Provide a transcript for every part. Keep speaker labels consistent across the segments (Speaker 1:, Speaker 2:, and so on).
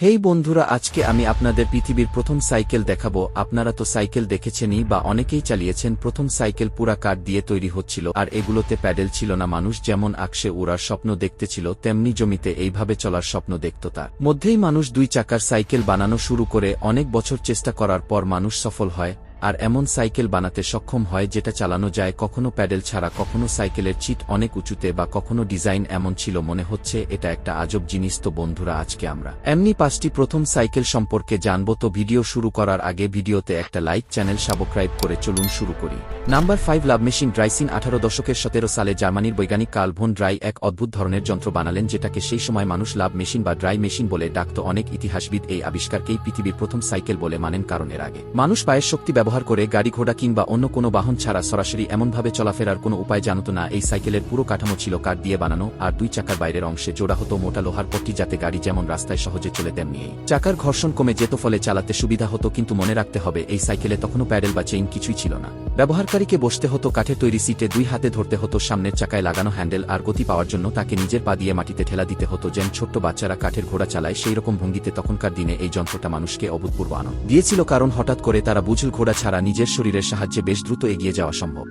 Speaker 1: হেই বন্ধুরা, আজকে আমি আপনাদের পৃথিবীর প্রথম সাইকেল দেখাবো। আপনারা তো সাইকেল দেখেছেনই বা অনেকেই চালিয়েছেন। প্রথম সাইকেল পুরা কাঠ দিয়ে তৈরি হচ্ছিল আর এগুলোতে প্যাডেল ছিল না। মানুষ যেমন আকশে উড়ার স্বপ্ন দেখতেছিল, তেমনি জমিতে এইভাবে চলার স্বপ্ন দেখত তার। মধ্যেই মানুষ দুই চাকার সাইকেল বানানো শুরু করে অনেক বছর চেষ্টা করার পর মানুষ সফল হয়। আর এমন সাইকেল বানাতে সক্ষম হয় যেটা চালানো যায়। কখনো প্যাডেল ছাড়া, কখনো সাইকেলের চিট অনেক উঁচুতে বা কখনো ডিজাইন এমন ছিল মনে হচ্ছে, এটা একটা আজব জিনিস তো বন্ধুরা আজকে আমরা। এমনি পাঁচটি প্রথম সাইকেল সম্পর্কে জানব তো ভিডিও শুরু করার আগে ভিডিওতে একটা লাইক, চ্যানেল সাবস্ক্রাইব করে চলুন শুরু করি। Number five, love machine draisine আঠারো দশকের সতেরো সালে জার্মানির বৈজ্ঞানিক কার্ল ভন ড্রাই এক অদ্ভুত ধরনের যন্ত্র বানালেন যেটাকে সেই সময় মানুষ লাভ মেশিন বা ড্রাই মেশিন বলে ডাকত। অনেক ইতিহাসবিদ এই আবিষ্কারকেই পৃথিবীর প্রথম সাইকেল বলে মানেন কারণের আগে। মানুষ পায়ের শক্তি ব্যবহার করে গাড়ি ঘোড়া কিংবা অন্য কোনো বাহন ছাড়া সরাসরি এমনভাবে চলাফেরার কোনো উপায় জানত না। এই সাইকেলের পুরো কাঠামো ছিল কাঠ দিয়ে বানানো আর দুই চাকার বাইরের অংশে জোড়া হতো মোটা লোহার পট্টি যাতে গাড়ি যেমন রাস্তায় সহজে চলে তেমনি। চাকার ঘর্ষণ কমে যেত ফলে চালাতে সুবিধা হতো কিন্তু মনে রাখতে হবে, এই সাইকেলে তখনও প্যাডেল বা চেইন কিছুই ছিল না। ব্যবহারকারীকে বসতে হতো কাঠের তৈরি সিটে, দুই হাতে ধরতে হতো সামনের চাকায় লাগানো হ্যান্ডেল আর গতি পাওয়ার জন্য তাকে নিজের পা দিয়ে মাটিতে ঠেলা দিতে হতো যেন ছোট্ট বাচ্চারা কাঠের ঘোড়া চালায়। সেই রকম ভঙ্গিতে তখনকার দিনে এই যন্ত্রটা মানুষকে অভূতপূর্ব আনন্দ দিয়েছিল কারণ হঠাৎ করে তারা বুঝল ঘোড়া ছাড়া নিজের শরীরের সাহায্যে বেশ দ্রুত এগিয়ে যাওয়া সম্ভব।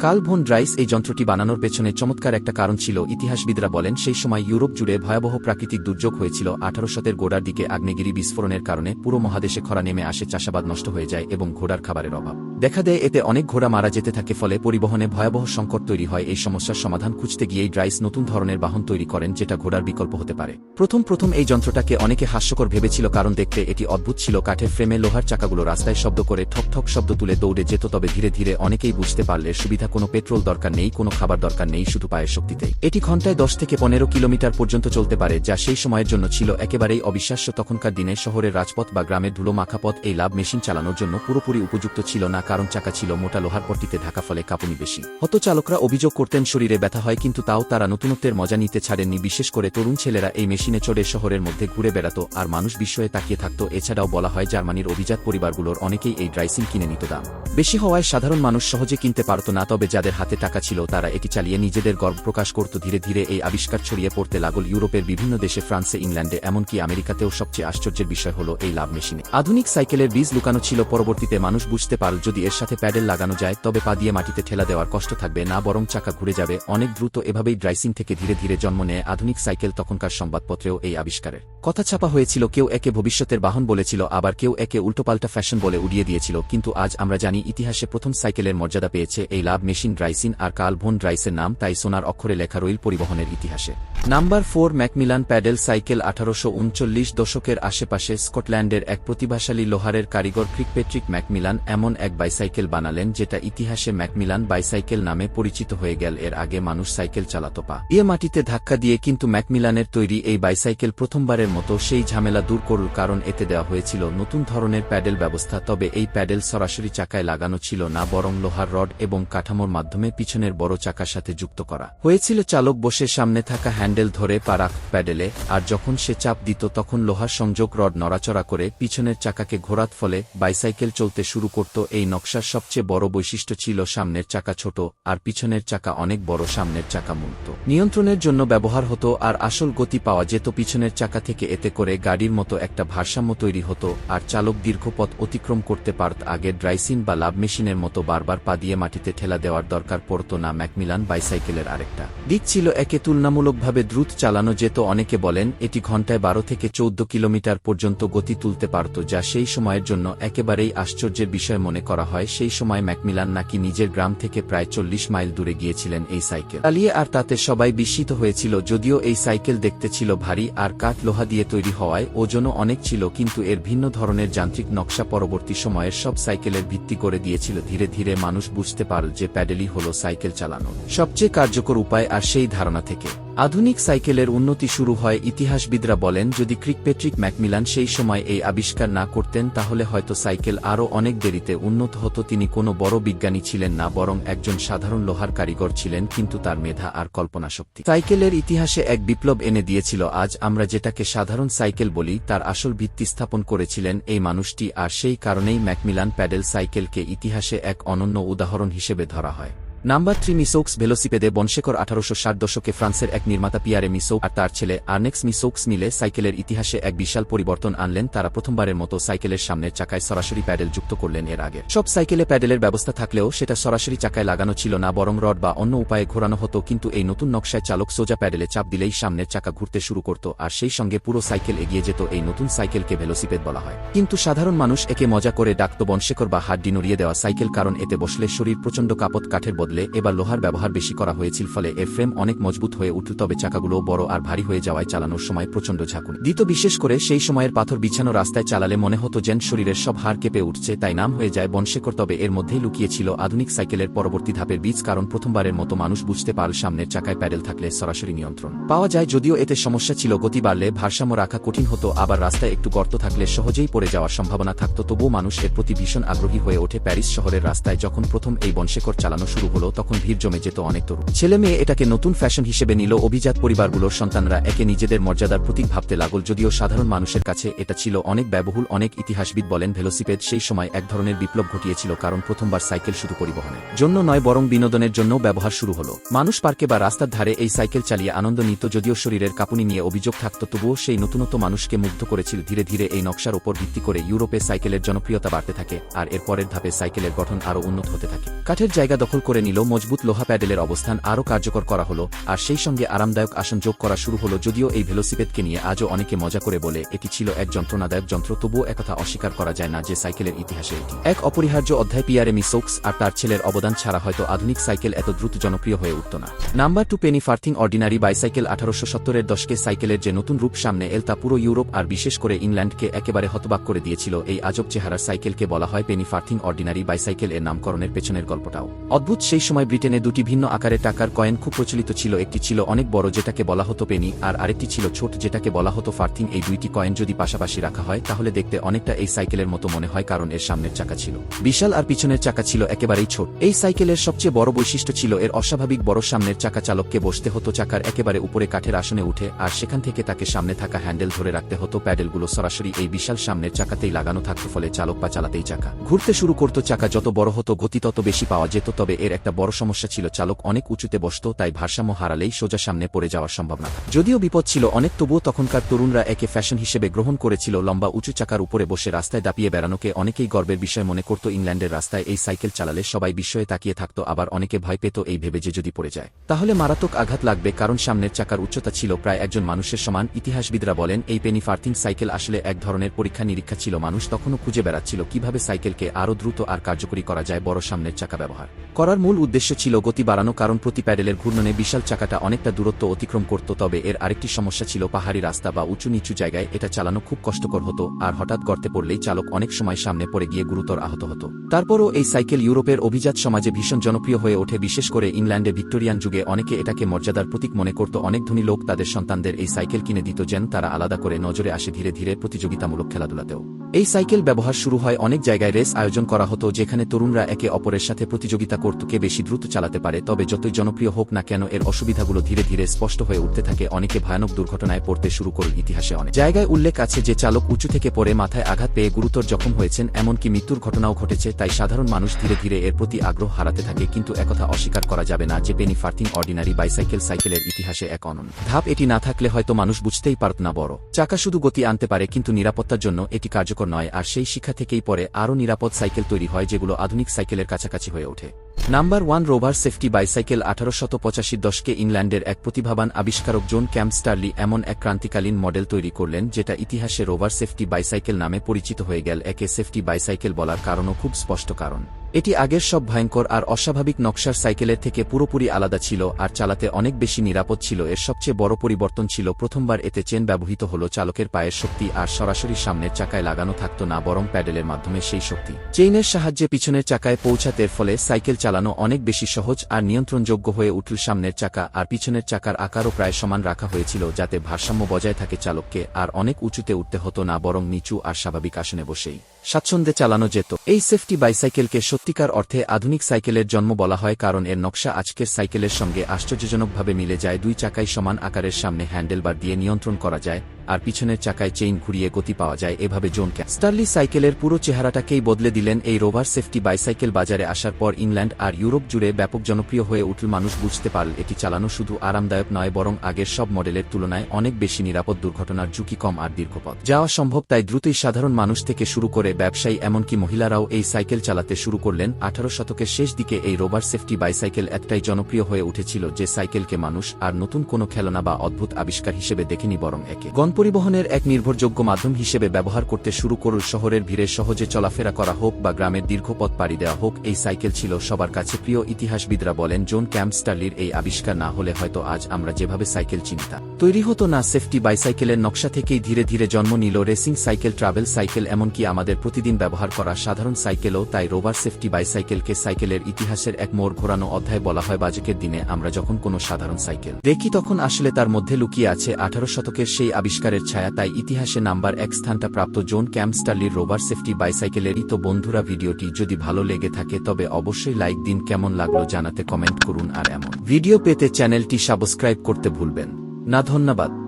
Speaker 1: কার্ল ভোন ড্রাইস এই যন্ত্রটি বানানোর পেছনে চমৎকার একটা কারণ ছিল, ইতিহাসবিদরা বলেন, সেই সময় ইউরোপ জুড়ে ভয়াবহ প্রাকৃতিক দুর্যোগ হয়েছিল আঠারো শতের গোড়ার দিকে আগ্নেগিরি বিস্ফোরণের কারণে পুরো মহাদেশে খরা নেমে আসে, চাষাবাদ নষ্ট হয়ে যায় এবং ঘোড়ার খাবারের অভাব। দেখা দেয় এতে অনেক ঘোড়া মারা যেতে থাকে ফলে পরিবহনে ভয়াবহ সংকট তৈরি হয়। এই সমস্যার সমাধান খুঁজতে গিয়েই ড্রাইস নতুন ধরনের বাহন তৈরি করেন, যেটা ঘোড়ার বিকল্প হতে পারে। প্রথম প্রথম এই যন্ত্রটাকে অনেকে হাস্যকর ভেবেছিল কারণ দেখতে এটি অদ্ভুত ছিল। কাঠের ফ্রেমে লোহার চাকাগুলো রাস্তায় শব্দ করে ঠক ঠক শব্দ তুলে দৌড়ে যেত, তবে ধীরে ধীরে অনেকেই বুঝতে পারলে সুবিধা কোনো পেট্রোল দরকার নেই, কোনো খাবার দরকার নেই, শুধু পায়ের শক্তিতে এটি ঘন্টায় দশ থেকে পনেরো কিলোমিটার পর্যন্ত চলতে পারে, যা সেই সময়ের জন্য ছিল একেবারেই অবিশ্বাস্য। তখনকার দিনে শহরের রাজপথ বা গ্রামের ধুলো মাখাপথ এই লাভ মেশিন চালানোর জন্য পুরোপুরি উপযুক্ত ছিল না কারণ চাকা ছিল মোটা লোহার পট্টিতে ঢাকা ফলে কাঁপুনি বেশি। হত চালকরা অভিযোগ করতেন, শরীরে ব্যথা হয়, কিন্তু তাও তারা নতুনত্বের মজা নিতে ছাড়েননি। বিশেষ করে তরুণ ছেলেরা এই মেশিনে চড়ে শহরের মধ্যে ঘুরে বেড়াত, আর মানুষ বিস্ময়ে তাকিয়ে থাকত। এছাড়াও বলা হয়, জার্মানির অভিজাত পরিবারগুলোর অনেকেই এই ড্রাইসিং কিনে নিত দাম। বেশি হওয়ায় সাধারণ মানুষ সহজে কিনতে পারত না, তবে যাদের হাতে টাকা ছিল, তারা এটি চালিয়ে নিজেদের গর্ব প্রকাশ করত। ধীরে ধীরে এই আবিষ্কার ছড়িয়ে পড়তে লাগল ইউরোপের বিভিন্ন দেশে, ফ্রান্সে, ইংল্যান্ডে, এমনকি আমেরিকাতেও সবচেয়ে আশ্চর্যের বিষয় হল এই লাভ মেশিনে। আধুনিক সাইকেলের বীজ লুকানো ছিল, পরবর্তীতে মানুষ বুঝতে পারল, যদি এর সাথে প্যাডেল লাগানো যায়, তবে পা দিয়ে মাটিতে ঠেলা দেওয়ার কষ্ট থাকবে না, বরং চাকা ঘুরে যাবে। অনেক দ্রুত এভাবেই ড্রাইসিং থেকে ধীরে ধীরে জন্ম নেয় আধুনিক সাইকেল তখনকার সংবাদপত্রেও এই আবিষ্কারের। কথা ছাপা হয়েছিল, কেউ একে ভবিষ্যতের বাহন বলেছিল, আবার কেউ একে উল্টোপাল্টা ফ্যাশন বলে উড়িয়ে দিয়েছিল, কিন্তু আজ আমরা জানি ইতিহাসে প্রথম সাইকেলের মর্যাদা পেয়েছে এই লাভ মেশিন ড্রাইসিন আর কার্ল ভোন ড্রাইসের নাম, তাই সোনার অক্ষরে লেখা রইল পরিবহনের ইতিহাসে। Number four, Macmillan pedal cycle আঠারোশো উনচল্লিশ দশকের আশেপাশে স্কটল্যান্ডের এক প্রতিভাশালী লোহারের কারিগর ক্রিকপেট্রিক ম্যাকমিলান, এমন এক বাইসাইকেল বানালেন যেটা ইতিহাসে ম্যাকমিলান বাইসাইকেল নামে পরিচিত হয়ে গেল। এর আগে মানুষ সাইকেল চালাত পা। ইয়ে মাটিতে ধাক্কা দিয়ে কিন্তু ম্যাকমিলানের তৈরি এই বাইসাইকেল প্রথমবারের মতো সেই ঝামেলা দূর করল কারণ এতে দেওয়া হয়েছিল নতুন ধরনের প্যাডেল ব্যবস্থা, তবে এই প্যাডেল সরাসরি চাকায় লাগানো ছিল না, বরং লোহার রড এবং কাঠামোর মাধ্যমে পিছনের বড় চাকার সাথে যুক্ত করা। হয়েছিল চালক বসে সামনে থাকা হ্যান্ডেল ধরে পা রাখ প্যাডেলে, আর যখন সে চাপ দিত তখন লোহার সংযোগ রড নড়াচড়া করে পিছনের চাকাকে ঘোরাত, ফলে বাইসাইকেল চলতে শুরু করত এই নকশার সবচেয়ে বড় বৈশিষ্ট্য ছিল সামনের চাকা ছোট, আর পিছনের চাকা অনেক বড় সামনের চাকা মুক্ত। নিয়ন্ত্রণের জন্য ব্যবহার হতো, আর আসল গতি পাওয়া যেত পিছনের চাকা থেকে, এতে করে গাড়ির মতো একটা ভারসাম্য তৈরি হতো, আর চালক দীর্ঘ পথ অতিক্রম করতে পারত আগে ড্রাইসিন বা লাভ মেশিনের মতো বারবার পা দিয়ে মাটিতে ঠেলা দেওয়ার দরকার পড়ত না, ম্যাকমিলান বাইসাইকেলের আরেকটা। দিক ছিল একে তুলনামূলকভাবে দ্রুত চালানো যেত, অনেকে বলেন এটি ঘন্টায় বারো থেকে চৌদ্দ কিলোমিটার পর্যন্ত গতি তুলতে পারত, যা সেই সময়ের জন্য একেবারেই আশ্চর্যের বিষয় মনে করা হয়, সেই সময় ম্যাকমিলান নাকি নিজের গ্রাম থেকে প্রায় চল্লিশ মাইল দূরে গিয়েছিলেন এই সাইকেল। চালিয়ে আর তাতে সবাই বিস্মিত হয়েছিল, যদিও এই সাইকেল দেখতে ছিল ভারী আর কাঠ লোহা দিয়ে তৈরি হওয়ায় ওজনও অনেক ছিল, কিন্তু এর ভিন্ন ধরনের যান্ত্রিক নকশা পরবর্তী সময়ের সব সাইকেলের ভিত্তি করে দিয়েছিল। ধীরে ধীরে মানুষ বুঝতে পারল যে প্যাডেলই হল সাইকেল চালানোর সবচেয়ে কার্যকর উপায় আর সেই ধারণা থেকে। আধুনিক সাইকেলের উন্নতি শুরু হয়, ইতিহাসবিদরা বলেন, যদি ক্রিকপেট্রিক ম্যাকমিলান সেই সময় এই আবিষ্কার না করতেন, তাহলে হয়তো সাইকেল আরও অনেক দেরিতে উন্নত হতো। তিনি কোনো বড় বিজ্ঞানী ছিলেন না, বরং একজন সাধারণ লোহার কারিগর ছিলেন, কিন্তু তার মেধা আর কল্পনা শক্তি সাইকেলের ইতিহাসে এক বিপ্লব এনে দিয়েছিল, আজ আমরা যেটাকে সাধারণ সাইকেল বলি, তার আসল ভিত্তি স্থাপন করেছিলেন এই মানুষটি, আর সেই কারণেই ম্যাকমিলান প্যাডেল সাইকেলকে ইতিহাসে এক অনন্য উদাহরণ হিসেবে ধরা হয়। নাম্বার থ্রি মিসোক্স ভেলোসিপেদে বনশেকর আঠারোশো ষাট দশকে ফ্রান্সের এক নির্মাতা পিয়ারে মিসোক আর তার ছেলে আর্নেক্স মিসোক্স মিলে সাইকেলের ইতিহাসে এক বিশাল পরিবর্তন আনলেন। তারা প্রথমবারের মতো সাইকেলের সামনের চাকায় সরাসরি প্যাডেল যুক্ত করলেন এর আগে। সব সাইকেলে প্যাডেলের ব্যবস্থা থাকলেও সেটা সরাসরি চাকায় লাগানো ছিল না, বরং রড বা অন্য উপায়ে ঘোরানো হতো, কিন্তু এই নতুন নকশায় চালক সোজা প্যাডেলে চাপ দিলেই সামনের চাকা ঘুরতে শুরু করত, আর সেই সঙ্গে পুরো সাইকেল এগিয়ে যেত এই নতুন সাইকেলকে ভেলোসিপেদ বলা হয়। কিন্তু সাধারণ মানুষ একে মজা করে ডাকত বনশেকর বা হাড্ডি নড়িয়ে দেওয়া সাইকেল, কারণ এতে বসলে শরীর প্রচণ্ড কাপত, কাঠের বদলে এবার লোহার ব্যবহার বেশি করা হয়েছিল, ফলে এর ফ্রেম অনেক মজবুত হয়ে উঠল, তবে চাকাগুলো বড় আর ভারী হয়ে যাওয়ায় চালানোর সময় প্রচণ্ড ঝাঁকুনি। দ্বিতীয় বিশেষ করে সেই সময়ের পাথর বিছানো রাস্তায় চালালে মনে হতো যেন শরীরের সব হাড় কেঁপে উঠছে, তাই নাম হয়ে যায় বনশেকর তবে এর মধ্যেই লুকিয়েছিল আধুনিক সাইকেলের পরবর্তী ধাপের বীজ, কারণ প্রথমবারের মতো মানুষ বুঝতে পারল সামনের চাকায় প্যাডেল থাকলে সরাসরি নিয়ন্ত্রণ পাওয়া যায়, যদিও এতে সমস্যা ছিল, গতি বাড়লে ভারসাম্য রাখা কঠিন হতো, আবার রাস্তায় একটু গর্ত থাকলে সহজেই পড়ে যাওয়ার সম্ভাবনা থাকত, তবুও মানুষ এর প্রতি ভীষণ আগ্রহী হয়ে ওঠে প্যারিস শহরের রাস্তায়, যখন প্রথম এই বনশেকর চালানো শুরু হলো, তখন ভিড় জমে যেত অনেক তরুণ। ছেলে মেয়ে এটাকে নতুন ফ্যাশন হিসেবে নিল। অভিজাত পরিবারগুলোর সন্তানরা একে নিজেদের মর্যাদার প্রতীক ভাবতে লাগল। যদিও সাধারণ মানুষের কাছে এটা ছিল অনেক ব্যয়বহুল, অনেক ইতিহাসবিদ বলেন ভেলোসিপেড সেই সময় এক ধরনের বিপ্লব ঘটিয়েছিল কারণ প্রথমবার সাইকেল শুধু পরিবহনের জন্য নয়, বরং বিনোদনের জন্য ব্যবহার শুরু হলো। মানুষ পার্কে বা রাস্তার ধারে এই সাইকেল চালিয়ে আনন্দ নিত, যদিও শরীরের কাঁপুনি নিয়ে অভিযোগ থাকত, তবুও সেই নতুনত্ব মানুষকে মুগ্ধ করেছিল। ধীরে ধীরে এই নকশার উপর ভিত্তি করে ইউরোপে সাইকেলের জনপ্রিয়তা বাড়তে থাকে, আর এর পরের ধাপে সাইকেলের গঠন আরও উন্নত হতে থাকে। কাঠের জায়গা দখল করে নিল মজবুত লোহা প্যাডেলের অবস্থান আরও কার্যকর করা হলো, আর সেই সঙ্গে আরামদায়ক আসন যোগ করা শুরু হলো যদিও এই ভেলোসিপেদকে নিয়ে আজও অনেকে মজা করে বলে এটি ছিল এক যন্ত্রণাদায়ক যন্ত্র, তবুও একথা অস্বীকার করা যায় না যে সাইকেলের ইতিহাসে এটি। এক অপরিহার্য অধ্যায় পিয়ারে মিসোক্স আর তার ছেলের অবদান ছাড়া হয়তো আধুনিক সাইকেল এত দ্রুত জনপ্রিয় হয়ে উঠত না। Number two penny farthing ordinary bicycle আঠারোশো সত্তরের দশকে সাইকেলের যে নতুন রূপ সামনে এল তা পুরো ইউরোপ আর বিশেষ করে ইংল্যান্ডকে একেবারে হতবাক করে দিয়েছিল এই আজব চেহারার সাইকেলকে বলা হয় পেনি ফার্থিং অর্ডিনারি বাইসাইকেল এর নামকরণের পেছনের গল্পটাও। অদ্ভুত সেই সময় ব্রিটেনে দুটি ভিন্ন আকারে টাকার কয়েন খুব প্রচলিত ছিল। একটি ছিল অনেক বড়, যেটাকে বলা হতো পেনি, আর আরেকটি ছিল ছোট, যেটাকে বলা হতো ফার্থিং। এই দুইটি কয়েন যদি পাশাপাশি রাখা হয়, তাহলে দেখতে অনেকটা এই সাইকেলের মতো মনে হয়, কারণ এর সামনের চাকা ছিল। বিশাল আর পিছনের চাকা ছিল একেবারেই ছোট। এই সাইকেলের সবচেয়ে বড় বৈশিষ্ট্য ছিল এর অস্বাভাবিক বড় সামনের চাকা চালককে বসতে হতো চাকার একেবারে উপরে কাঠের আসনে উঠে, আর সেখান থেকে তাকে সামনে থাকা হ্যান্ডেল ধরে রাখতে হতো প্যাডেলগুলো সরাসরি এই বিশাল সামনের চাকাতেই লাগানো থাকত, ফলে চালক বা চালাতেই চাকা। ঘুরতে শুরু করত, চাকা যত বড় হতো, গতি তত বেশি পাওয়া যেত, তবে এর একটা বড় সমস্যা ছিল, চালক অনেক উঁচুতে বসত, তাই ভারসাম্য হারালেই সোজা সামনে পড়ে যাওয়ার সম্ভাবনা। যদিও বিপদ ছিল অনেক, তবুও তখনকার তরুণরা একে ফ্যাশন হিসেবে গ্রহণ করেছিল। লম্বা, উঁচু চাকার উপরে বসে রাস্তায় দাপিয়ে বেড়ানোকে অনেকেই গর্বের বিষয় মনে করত, ইংল্যান্ডের রাস্তায় এই সাইকেল চালালে সবাই বিস্ময়ে তাকিয়ে থাকত, আবার অনেকে ভয় পেত এই ভেবে যে যদি পড়ে যায়। তাহলে মারাত্মক আঘাত লাগবে, কারণ সামনের চাকার উচ্চতা ছিল প্রায় একজন মানুষের সমান। ইতিহাসবিদরা বলেন, এই পেনি ফার্থিং সাইকেল আসলে এক ধরনের পরীক্ষা নিরীক্ষা ছিল, মানুষ তখনও খুঁজে বেড়াচ্ছিল কীভাবে সাইকেলকে আরও দ্রুত আর কার্যকরী করা যায় বড় সামনের চাকা ব্যবহার। করার মূল উদ্দেশ্য ছিল গতি বাড়ানো কারণ প্রতি প্যাডেলের ঘূর্ণনে বিশাল চাকাটা অনেকটা দূরত্ব অতিক্রম করত, তবে এর আরেকটি সমস্যা ছিল পাহাড়ি রাস্তা বা উঁচু নিচু জায়গায় এটা চালানো খুব কষ্টকর হতো আর হঠাৎ গর্তে পড়লেই চালক অনেক সময় সামনে পড়ে গিয়ে গুরুতর আহত হতো। তারপরও এই সাইকেল ইউরোপের অভিজাত সমাজে ভীষণ জনপ্রিয় হয়ে ওঠে, বিশেষ করে ইংল্যান্ডে ভিক্টোরিয়ান যুগে অনেকে এটাকে মর্যাদার প্রতীক মনে করত। অনেক ধনী লোক তাদের সন্তানদের এই সাইকেল কিনে দিত যেন তারা আলাদা করে নজরে আসে ধীরে ধীরে প্রতিযোগিতামূলক খেলাধুলাতেও। এই সাইকেল ব্যবহার শুরু হয় অনেক জায়গায় রেস আয়োজন করা হতো, যেখানে তরুণরা একে অপরের সাথে প্রতিযোগিতা করত, কে বেশি দ্রুত চালাতে পারে, তবে যতই জনপ্রিয় হোক না কেন এর অসুবিধাগুলো ধীরে ধীরে স্পষ্ট হয়ে উঠতে থাকে। অনেকে ভয়ানক দুর্ঘটনায় পড়তে শুরু করল ইতিহাসে অনেক। জায়গায় উল্লেখ আছে যে চালক উঁচু থেকে পড়ে মাথায় আঘাত পেয়ে গুরুতর জখম হয়েছেন, এমনকি মৃত্যুর ঘটনাও ঘটেছে, তাই সাধারণ মানুষ ধীরে ধীরে এর প্রতি আগ্রহ হারাতে থাকে, কিন্তু একথা অস্বীকার করা যাবে না যে পেনি ফার্থিং অর্ডিনারি বাইসাইকেল সাইকেলের ইতিহাসে এক অনন্য। ধাপ এটি না থাকলে হয়তো মানুষ বুঝতেই পারত না বড়। চাকা শুধু গতি আনতে পারে, কিন্তু নিরাপত্তার জন্য এটি কার্যকর নয়, আর সেই শিক্ষা থেকেই পরে আরও নিরাপদ সাইকেল তৈরি হয় যেগুলো আধুনিক সাইকেলের কাছাকাছি হয়ে ওঠে। Number one rover safety bicycle আঠারোশত পঁচাশির দশকে ইংল্যান্ডের এক প্রতিভাবান আবিষ্কারক জোন ক্যাম্প স্টার্লি এমন এক ক্রান্তিকালীন মডেল তৈরি করলেন, যেটা ইতিহাসে রোভার সেফটি বাইসাইকেল নামে পরিচিত হয়ে গেল। একে সেফটি বাইসাইকেল বলার কারণও খুব স্পষ্ট কারণ। এটি আগের সব ভয়ঙ্কর আর অস্বাভাবিক নকশার সাইকেলের থেকে পুরোপুরি আলাদা ছিল আর চালাতে অনেক বেশি নিরাপদ ছিল। এর সবচেয়ে বড় পরিবর্তন ছিল প্রথমবার এতে চেন ব্যবহৃত হল চালকের পায়ের শক্তি আর সরাসরি সামনের চাকায় লাগানো থাকত না, বরং প্যাডেলের মাধ্যমে সেই শক্তি। চেইনের সাহায্যে পিছনের চাকায় পৌঁছাতে ফলে সাইকেল চালানো অনেক বেশি সহজ আর নিয়ন্ত্রণযোগ্য হয়ে উঠল সামনের চাকা, আর পিছনের চাকার আকারও প্রায় সমান রাখা হয়েছিল যাতে ভারসাম্য বজায় থাকে চালককে, আর অনেক উঁচুতে উঠতে হতো না, বরং নিচু আর স্বাভাবিক আসনে বসেই। স্বাচ্ছন্দ্যে চালানো যেত। এই সেফটি বাইসাইকেলকে সত্যিকার অর্থে আধুনিক সাইকেলের জন্ম বলা হয় কারণ এর নকশা আজকের সাইকেলের সঙ্গে আশ্চর্যজনকভাবে মিলে যায়। দুই চাকাই সমান আকারের সামনে হ্যান্ডেলবার দিয়ে নিয়ন্ত্রণ করা যায়। আর পিছনের চাকায় চেইন ঘুরিয়ে গতি পাওয়া যায় এভাবে জোন ক্যাম স্টার্লি সাইকেলের পুরো চেহারাটাকেই বদলে দিলেন এই রোভার সেফটি বাইসাইকেল বাজারে আসার পর ইংল্যান্ড আর ইউরোপ জুড়ে ব্যাপক জনপ্রিয় হয়ে উঠল মানুষ বুঝতে পারল এটি চালানো শুধু আরামদায়ক নয় বরং আগের সব মডেলের তুলনায় অনেক বেশি নিরাপদ দুর্ঘটনার ঝুঁকি কম আর দীর্ঘপথ। যাওয়া সম্ভব তাই দ্রুতই সাধারণ মানুষ থেকে শুরু করে ব্যবসায়ী এমনকি মহিলারাও এই সাইকেল চালাতে শুরু করলেন। আঠারো শতকের শেষ দিকে এই রোভার সেফটি বাইসাইকেল এতটাই জনপ্রিয় হয়ে উঠেছিল যে সাইকেলকে মানুষ আর নতুন কোনো খেলনা বা অদ্ভুত আবিষ্কার হিসেবে দেখেনি বরং একে। গণপরিবহনের এক নির্ভরযোগ্য মাধ্যম হিসেবে ব্যবহার করতে শুরু করল শহরের ভিড়ে সহজে চলাফেরা করা হোক বা গ্রামের দীর্ঘপথ পাড়ি দেওয়া হোক। এই সাইকেল ছিল সবার কাছে প্রিয়, ইতিহাসবিদরা বলেন, জোন ক্যাম্প স্টার্লির এই আবিষ্কার না হলে হয়তো আজ আমরা যেভাবে সাইকেল চিন্তা তৈরি হতো না সেফটি বাইসাইকেলের নকশা থেকেই ধীরে ধীরে জন্ম নিল রেসিং সাইকেল, ট্রাভেল সাইকেল, এমনকি আমাদের প্রতিদিন ব্যবহার করা সাধারণ সাইকেলও। তাই রোভার সেফটি বাইসাইকেলকে সাইকেলের ইতিহাসের এক মোড় ঘোরানো অধ্যায় বলা হয় বাজেকের দিনে আমরা যখন কোনো সাধারণ সাইকেল দেখি তখন আসলে তার মধ্যে লুকিয়ে আছে আঠারো শতকের সেই আবিষ্কারের ছায়া, তাই ইতিহাসে নাম্বার এক স্থানটা প্রাপ্ত জোন ক্যাম্প রোবার সেফটি বাইসাইকেলেরই তো বন্ধুরা, ভিডিওটি যদি ভালো লেগে থাকে, তবে অবশ্যই লাইক দিন, কেমন লাগল জানাতে কমেন্ট করুন, আর এমন। ভিডিও পেতে চ্যানেলটি সাবস্ক্রাইব করতে ভুলবেন না। ধন্যবাদ।